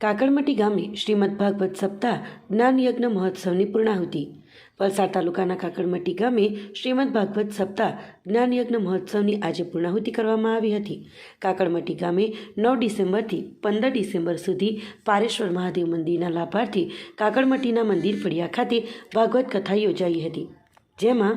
કાકડમટી ગામે શ્રીમદ ભાગવત સપ્તાહ જ્ઞાનયજ્ઞ મહોત્સવની પૂર્ણાહુતિ. વલસાડ તાલુકાના કાકડમટી ગામે શ્રીમદ ભાગવત સપ્તાહ જ્ઞાનયજ્ઞ મહોત્સવની આજે પૂર્ણાહુતિ કરવામાં આવી હતી. કાકડમટી ગામે નવ ડિસેમ્બરથી પંદર ડિસેમ્બર સુધી પારેશ્વર મહાદેવ મંદિરના લાભાર્થી કાકડમટીના મંદિર ફળિયા ખાતે ભાગવત કથા યોજાઈ હતી. જેમાં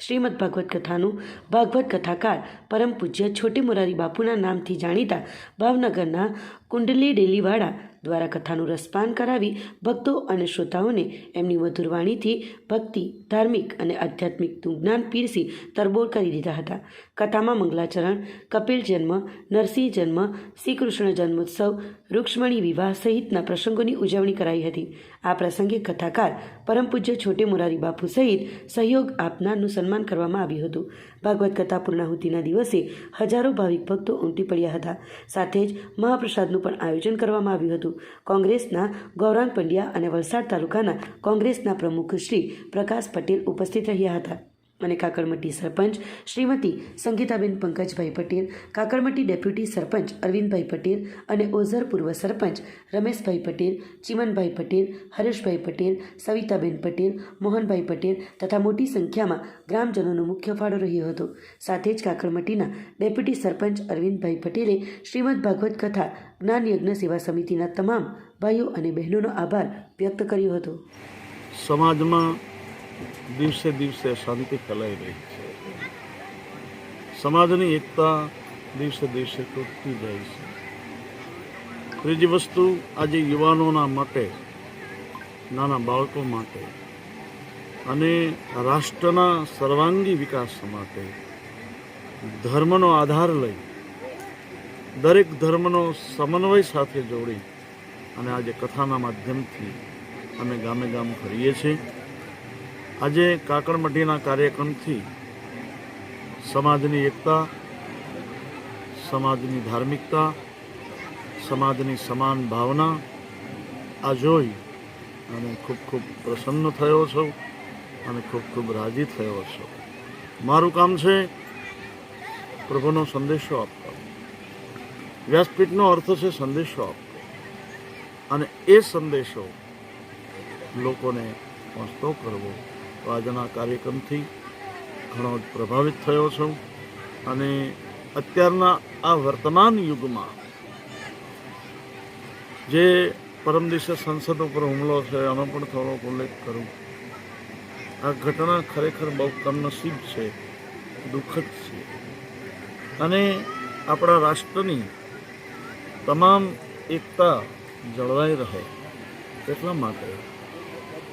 શ્રીમદ ભાગવત કથાનું ભાગવત કથાકાર પરમ પૂજ્ય છોટી મોરારી બાપુના નામથી જાણીતા ભાવનગરના કુંડલી ડેલીવાળા દ્વારા કથાનું રસપાન કરાવી ભક્તો અને શ્રોતાઓને એમની મધુર વાણીથી ભક્તિ, ધાર્મિક અને આધ્યાત્મિકનું જ્ઞાન પીરસી તરબોળ કરી દીધા હતા. કથામાં મંગલાચરણ, કપિલ જન્મ, નરસિંહ જન્મ શ્રી કૃષ્ણ જન્મોત્સવ, રૂક્ષ્મણી વિવાહ સહિતના પ્રસંગોની ઉજવણી કરાઈ હતી. આ પ્રસંગે કથાકાર પરમ પૂજ્ય છોટે મોરારી બાપુ સહિત સહયોગ આપનારનું સન્માન કરવામાં આવ્યું હતું. ભાગવત કથા પૂર્ણાહુતિના દિવસે હજારો ભાવિક ભક્તો ઉમટી પડ્યા હતા. સાથે જ મહાપ્રસાદનું પણ આયોજન કરવામાં આવ્યું હતું. કોંગ્રેસના ગૌરાંગ પંડ્યા અને વલસાડ તાલુકાના કોંગ્રેસના પ્રમુખ શ્રી પ્રકાશ પટેલ ઉપસ્થિત રહ્યા હતા. અને કાકડમટી સરપંચ શ્રીમતી સંગીતાબેન પંકજભાઈ પટેલ કાકડમટી ડેપ્યુટી સરપંચ અરવિંદભાઈ પટેલ અને ઓઝર પૂર્વ સરપંચ રમેશભાઈ પટેલ, ચિમનભાઈ પટેલ, હરેશભાઈ પટેલ, સવિતાબેન પટેલ, મોહનભાઈ પટેલ તથા મોટી સંખ્યામાં ગ્રામજનોનો મુખ્ય ફાળો રહ્યો હતો. સાથે જ કાકડમટીના ડેપ્યુટી સરપંચ અરવિંદભાઈ પટેલે શ્રીમદ ભાગવત કથા, જ્ઞાન યજ્ઞ સેવા સમિતિના તમામ ભાઈઓ અને બહેનોનો આભાર વ્યક્ત કર્યો હતો. સમાજમાં દિવસે દિવસે શાંતિ ફેલાઈ રહી છે. સમાજની એકતા દિવસે દિવસે તૂટતી જાય છે. ત્રીજી વસ્તુ આજે યુવાનોના માટે, નાના બાળકો માટે અને રાષ્ટ્રના સર્વાંગી વિકાસ માટે ધર્મનો આધાર લઈ દરેક ધર્મનો સમન્વય સાથે જોડી અને આજે કથાના માધ્યમથી અમે ગામે ગામ ફરીએ છીએ. આજે કાકડમઢીના કાર્યક્રમથી સમાજની એકતા, સમાજની ધાર્મિકતા, સમાજની સમાન ભાવના આ જોઈ અને ખૂબ ખૂબ પ્રસન્ન થયો છું અને ખૂબ ખૂબ રાજી થયો છું. મારું કામ છે પ્રભુનો સંદેશો આપવો. વ્યાસપીઠનો અર્થ છે સંદેશો આપવો. અને એ સંદેશો લોકોને પહોંચતો કરવો. તો આજના કાર્યક્રમથી ઘણો જ પ્રભાવિત થયો છું. અને અત્યારના આ વર્તમાન યુગમાં જે પરમ દિવસે સંસદ ઉપર હુમલો છે એનો પણ થોડોક ઉલ્લેખ કરું. આ ઘટના ખરેખર બહુ કમનસીબ છે, દુઃખદ છે. અને આપણા રાષ્ટ્રની તમામ એકતા જળવાઈ રહે એટલા માટે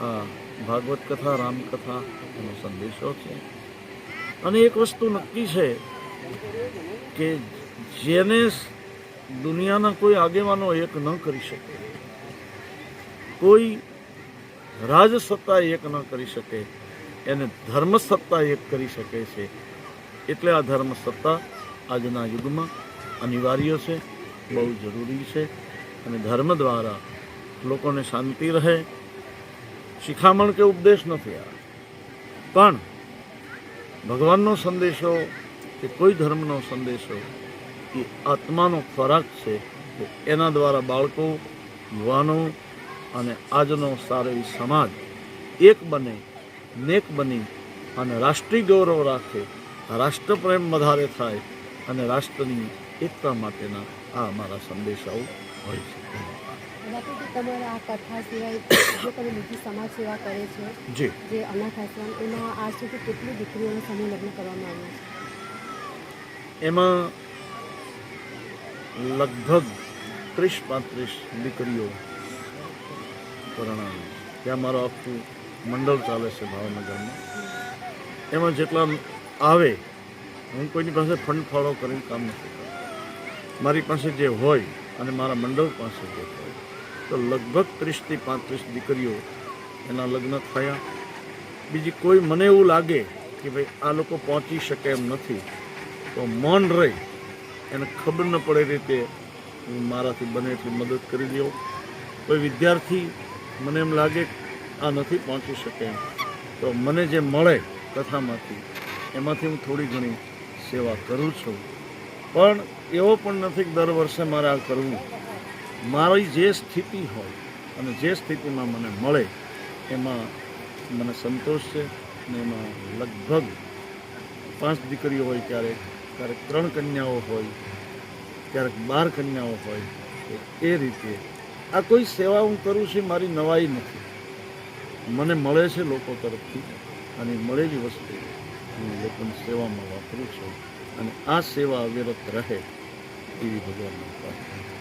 આ ભાગવત કથા રામકથા એનો સંદેશો છે. અને એક વસ્તુ નક્કી છે કે જેને દુનિયાના કોઈ આગેવાનો એક ન કરી શકે, કોઈ રાજસત્તા એક ન કરી શકે, એને ધર્મસત્તા એક કરી શકે છે, એટલે આ ધર્મસત્તા આજના યુગમાં અનિવાર્ય છે, બહુ જરૂરી છે અને ધર્મ દ્વારા લોકોને શાંતિ રહે શિખામણ કે ઉપદેશ નથી આ પણ ભગવાનનો સંદેશો કે કોઈ ધર્મનો સંદેશો એ આત્માનો ખોરાક છે એના દ્વારા બાળકો, યુવાનો અને આજનો સારો સમાજ એક બને, નેક બની અને રાષ્ટ્રીય ગૌરવ રાખે, રાષ્ટ્રપ્રેમ વધારે થાય અને રાષ્ટ્રની એકતા માટેના આ અમારા સંદેશાઓ હોય છે. તમારા આ કથા સિવાય જે તમે બીજી સમાજ સેવા કરે છે જે. અનાથ આશ્રમ એમાં આજ સુધી કેટલી દીકરીઓનો સમૂહ લગ્ન કરવામાં આવ્યો છે? એમાં લગભગ ત્રીસ પાંત્રીસ દીકરીઓ પરણાવી. ત્યાં મારો આખું મંડળ ચાલે છે ભાવનગરમાં. એમાં જેટલા આવે હું કોઈની પાસે ફંડ ફાળો કરીને કામ નથી કરતો. મારી પાસે જે હોય અને મારા મંડળ પાસે જે હોય તો લગભગ ત્રીસથી પાંત્રીસ દીકરીઓ એના લગ્ન થયા. બીજી કોઈ મને એવું લાગે કે ભાઈ આ લોકો પહોંચી શકે એમ નથી. તો મન રહી. એને ખબર ન પડે રીતે હું મારાથી બને એટલી મદદ કરી દઉં. કોઈ વિદ્યાર્થી મને એમ લાગે આ નથી પહોંચી શકે એમ. તો મને જે મળે કથામાંથી, એમાંથી હું થોડી ઘણી સેવા કરું છું. પણ એવો પણ નથી દર વર્ષે મારે આ કરવું. મારી જે સ્થિતિ હોય અને જે સ્થિતિમાં મને મળે, એમાં મને સંતોષ છે અને એમાં લગભગ પાંચ દીકરીઓ હોય, ક્યારેક ક્યારેક ત્રણ કન્યાઓ હોય, ક્યારેક બાર કન્યાઓ હોય એ રીતે આ કોઈ સેવા હું કરું છું મારી નવાઈ નથી. મને મળે છે લોકો તરફથી અને મળેલી વસ્તુ હું લોકોની સેવામાં વાપરું છું અને આ સેવા અવિરત રહે એવી ભગવાનની પ્રાર્થના